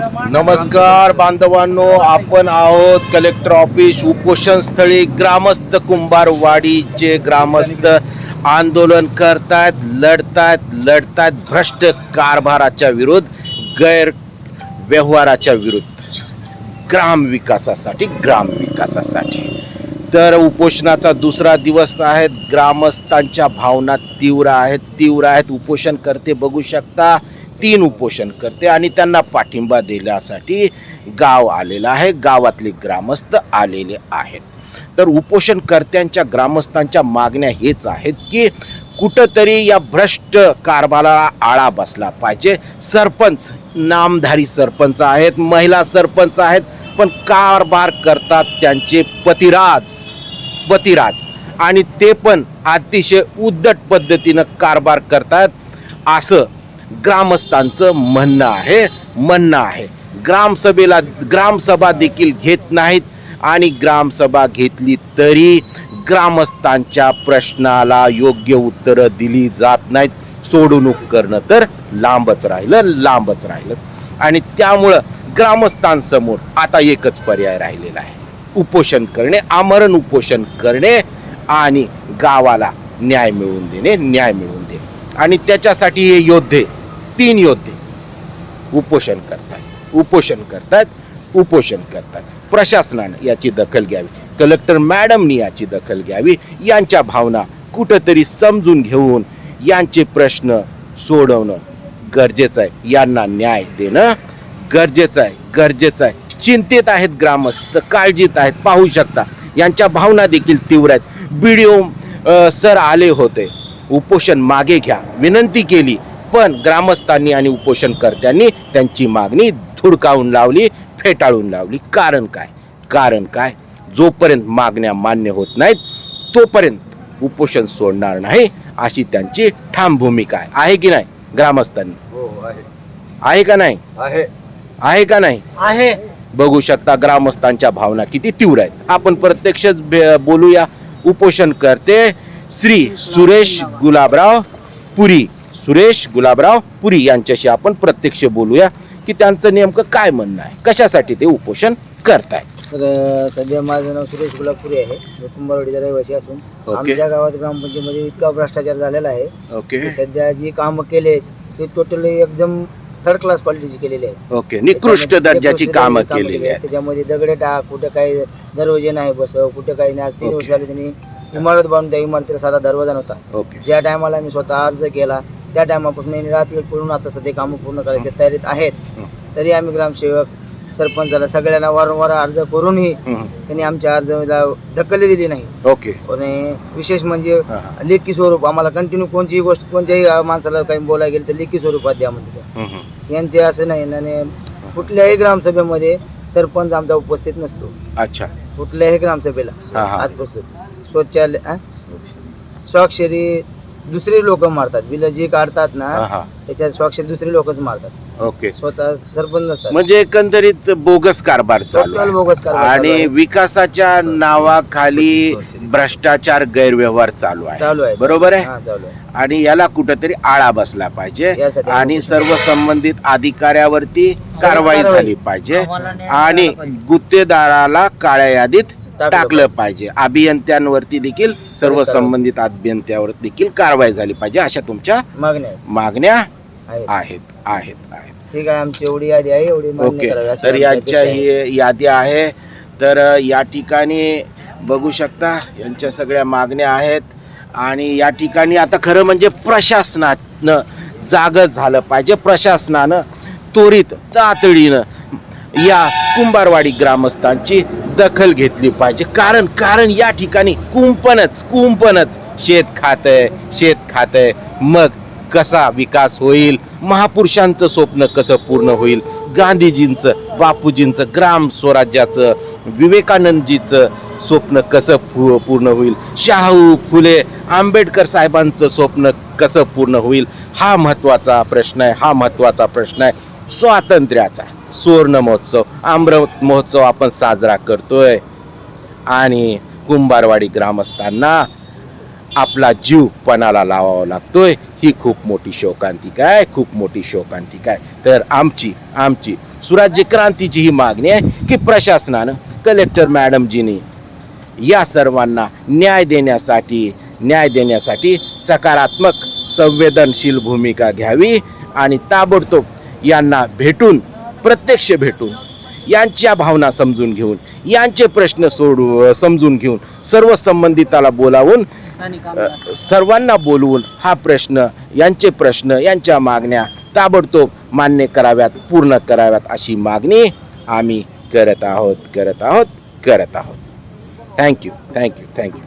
नमस्कार बांधवांनो आपण आहोत कलेक्टर ऑफिस उपोषण स्थळी ग्रामस्थ कुंभारवाडीचे ग्रामस्थ आंदोलन करतायत लढतायत लढतायत भ्रष्ट कारभाराच्या विरुद्ध गैर व्यवहाराच्या विरुद्ध. ग्राम विकासासाठी ग्राम विकासासाठी. तर उपोषणाचा दुसरा दिवस आहे ग्रामस्थांच्या भावना तीव्र आहेत तीव्र आहेत. उपोषण करते बघू शकता तीन उपोषण करते आणि त्यांना पाठिंबा देण्यासाठी गाव आलेलं आहे. गावातले ग्रामस्थ आलेले आहेत. तर उपोषणकर्त्यांच्या ग्रामस्थांच्या मागण्या हेच आहेत की कुठंतरी या भ्रष्ट कारभाराला आळा बसला पाहिजे. सरपंच नामधारी सरपंच आहेत महिला सरपंच आहेत पण कारभार करतात त्यांचे पतिराज पतिराज. आणि ते पण अतिशय उद्दट पद्धतीनं कारभार करतात. असं ग्रामस्थांचं म्हणणं आहे म्हणणं आहे. ग्रामसभेला ग्रामसभा देखील घेत नाहीत आणि ग्रामसभा घेतली तरी ग्रामस्थांच्या प्रश्नाला योग्य उत्तरं दिली जात नाहीत. सोडवणूक करणं तर लांबच राहिलं लांबच राहिलं. आणि त्यामुळं ग्रामस्थांसमोर आता एकच पर्याय राहिलेला आहे. उपोषण करणे आमरण उपोषण करणे आणि गावाला न्याय मिळवून देणे न्याय मिळवून देणे. आणि त्याच्यासाठी हे योद्धे तीन योद्धे उपोषण करतात उपोषण करतात उपोषण करतात प्रशासनानं याची दखल घ्यावी कलेक्टर मॅडमनी याची दखल घ्यावी यांच्या भावना कुठंतरी समजून घेऊन यांचे प्रश्न सोडवणं गरजेचं आहे. यांना न्याय देणं गरजेचं आहे गरजेचं आहे. चिंतेत आहेत ग्रामस्थ काळजीत आहेत पाहू शकता. यांच्या भावना देखील तीव्र आहेत. बी सर आले होते. उपोषण मागे घ्या. विनंती केली पण ग्रामस्थांनी आणि उपोषणकर्त्यांनी त्यांची मागणी धुडकावून लावली फेटाळून लावली. कारण काय? कारण काय? जोपर्यंत मागण्या मान्य होत नाहीत तोपर्यंत उपोषण सोडणार नाही अशी त्यांची ठाम भूमिका आहे. आहे की नाही ग्रामस्थांनी? हो आहे. आहे का नाही? आहे. आहे का नाही? आहे. बघू शकता ग्रामस्थांच्या भावना किती तीव्र आहेत. आपण प्रत्यक्षच बोलूया. उपोषण करते श्री सुरेश गुलाबराव पुरी. सुरेश गुलाबराव पुरी यांच्याशी आपण प्रत्यक्ष बोलूया की त्यांचं नेमकं काय म्हणणं आहे? कशासाठी ते उपोषण करतायत? सर सध्या माझं नाव सुरेश गुलाबपुरी आहे. मी कुंभारवाडीचा रहिवासी असून. आमच्या गावात ग्रामपंचायतीमध्ये इतका भ्रष्टाचार झालेला आहे ओके. की सध्या जी कामं केले ते टोटली एकदम थर्ड क्लास क्वालिटीची केलेली आहेत. ओके. निकृष्ट त्याच्यामध्ये दर्जाची निकृष्ट कामं दर्जाची केलेली आहेत. त्याच्यामध्ये दगडे टाक कुठं काही दरवाजे नाही बसव कुठं काही नाही. आज तीन. वर्ष झाले त्यांनी इमारत बांधून त्या इमारतीला साधा दरवाजा नव्हता. ओके. ज्या टायमाला मी स्वतः अर्ज केला त्या टायमापासून यांनी रात्री पूर्ण आता सध्या कामं पूर्ण करायच्या तयारीत आहेत. तरी आम्ही ग्रामसेवक सरपंचाला सगळ्यांना वारंवार अर्ज करूनही. त्यांनी आमच्या अर्जाला दखल दिली नाही ओके आणि विशेष म्हणजे. लेखी स्वरूप आम्हाला कंटिन्यू कोणतीही गोष्ट कोणत्याही माणसाला काही बोलायला गेलं तर लेखी स्वरूपात द्या म्हणते. यांचे असं नाही आणि कुठल्याही ग्रामसभेमध्ये सरपंच आमचा उपस्थित नसतो अच्छा कुठल्याही ग्रामसभेला. आज बसतो शौचालय अं? स्वाक्षरी दुसरी लोक मारतात. बिल जी काढतात ना हा. त्याच्यात स्वाक्षरी दुसरी लोकच मारतात. ओके. स्वतः सरपंच नसतात. म्हणजे एकंदरीत बोगस कारभार चालू Total आहे. बोगस कारभार चालू आणि आहे. विकासाच्या नावाखाली भ्रष्टाचार गैरव्यवहार चालू चालू आहे आहे. बरोबर आहे? हा चालू आहे. आणि याला कुठेतरी आळा बसला पाहिजे यासाठी आणि सर्व संबंधित अधिकाऱ्यावरती कारवाई कारवाई. झाली पाहिजे. आणि. गुत्तेदाराला काळ्या यादीत टाकलं पाहिजे अभियंत्यांवरती देखील सर्व. संबंधित अभियंत्यावर देखील कारवाई झाली पाहिजे अशा तुमच्या मागण्या आहेत. मागण्या आहेत आहेत आहेत ठीक आहे आमची एवढी यादी आहे एवढी ओके तर यांच्या. ही यादी आहे तर या ठिकाणी बघू शकता यांच्या सगळ्या मागण्या आहेत आणि या ठिकाणी आता खरं म्हणजे प्रशासनानं जाग झालं पाहिजे प्रशासनानं त्वरित तातडीनं या कुंभारवाडी ग्रामस्थांची दखल घेतली पाहिजे. कारण कारण या ठिकाणी कुंपणच कुंपणच शेत खातंय शेत खातंय. मग कसा विकास होईल? महापुरुषांचं स्वप्न कसं पूर्ण होईल? गांधीजींचं बापूजींचं ग्राम स्वराज्याचं विवेकानंदजीचं स्वप्न कसं पू पूर्ण होईल? शाहू फुले आंबेडकर साहेबांचं स्वप्न कसं पूर्ण होईल? हा महत्त्वाचा प्रश्न आहे हा महत्त्वाचा प्रश्न आहे. स्वातंत्र्याचा. सुवर्ण महोत्सव अमृत महोत्सव आपण साजरा करतोय. आणि कुंभारवाडी ग्रामस्थांना आपला जीव पणाला लावावा लागतोय. ही खूप मोठी शोकांतिका आहे खूप मोठी शोकांतिका आहे. तर आमची आमची सुराज्य क्रांतीची ही मागणी आहे की प्रशासनानं कलेक्टर मॅडमजीनी या सर्वांना न्याय देण्यासाठी न्याय देण्यासाठी सकारात्मक संवेदनशील भूमिका घ्यावी आणि ताबडतोब यांना भेटून प्रत्यक्ष भेटून यांच्या भावना समजून घेऊन यांचे प्रश्न सोडू समजून घेऊन सर्व संबंधिताला बोलावून सर्वांना बोलवून हा प्रश्न यांचे प्रश्न यांच्या मागण्या ताबडतोब मान्य कराव्यात पूर्ण कराव्यात अशी मागणी आम्ही करत आहोत करत आहोत करत आहोत. Thank you thank you thank you